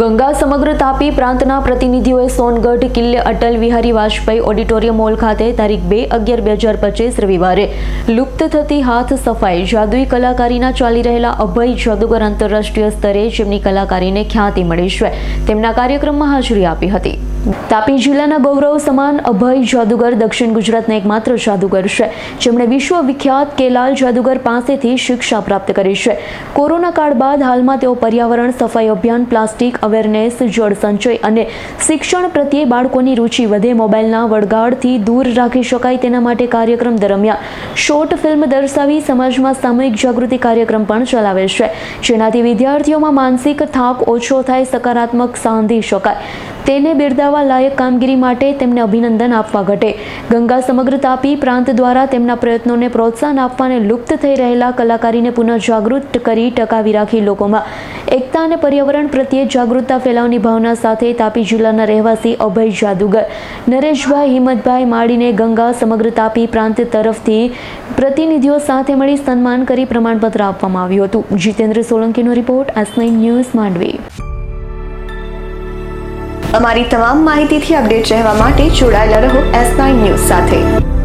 ગંગા સમગ્ર તાપી પ્રાંતના પ્રતિનિધિઓએ સોનગઢ, કિલ્લે અટલ વિહારી વાજપેયી ઓડિટોરિયમ હોલ ખાતે તારીખ બે અગિયાર બે હજાર પચીસ રવિવારે લુપ્ત થતી હાથ સફાઈ જાદુઈ કલાકારીના ચાલી રહેલા અભય જાદુગર આંતરરાષ્ટ્રીય સ્તરે જેમની કલાકારીને ખ્યાતિ મળી છે, તેમના કાર્યક્રમમાં હાજરી આપી હતી. તાપી જિલ્લાના ગૌરવ સમાન અભય જાદુગર દક્ષિણ ગુજરાતના એકમાત્ર જાદુગર છે. જેમણે વિશ્વ વિખ્યાત કેલાલ જાદુગર પાસેથી શિક્ષા પ્રાપ્ત કરી છે. કોરોના કાળ બાદ હાલમાં તેઓ પર્યાવરણ સફાઈ અભિયાન, પ્લાસ્ટિક અવેરનેસ જળ સંચય અને શિક્ષણ પ્રત્યે બાળકોની રુચિ વધે. મોબાઈલના વળગાડથી દૂર રાખી શકાય તેના માટે કાર્યક્રમ દરમિયાન શોર્ટ ફિલ્મ દર્શાવી સમાજમાં સામૂહિક જાગૃતિ કાર્યક્રમ પણ ચલાવે છે. જેનાથી વિદ્યાર્થીઓમાં માનસિક થાક ઓછો થાય, સકારાત્મક સાંધી શકાય. તેને બિરદાવવા લાયક કામગીરી માટે તેમને અભિનંદન આપવા ઘટે. ગંગા સમગ્ર તાપી પ્રાંત દ્વારા તેમના પ્રયત્નોને પ્રોત્સાહન આપવાને લુપ્ત થઈ રહેલા કલાકારીને પુનઃ જાગૃત કરી ટકાવી રાખી લોકોમાં એકતા અને પર્યાવરણ પ્રત્યે જાગૃતતા ફેલાવવાની ભાવના સાથે તાપી જિલ્લાના રહેવાસી અભય જાદુગર, નરેશભાઈ, હિંમતભાઈ માળીને ગંગા સમગ્ર તાપી પ્રાંત તરફથી પ્રતિનિધિઓ સાથે મળી સન્માન કરી પ્રમાણપત્ર આપવામાં આવ્યું હતું. જીતેન્દ્ર સોલંકીનો રિપોર્ટ, એસ ન્યૂઝ માંડવી. અમારી તમામ માહિતીથી અપડેટ રહેવા માટે જોડાયેલા રહો એસ ન્યૂઝ સાથે.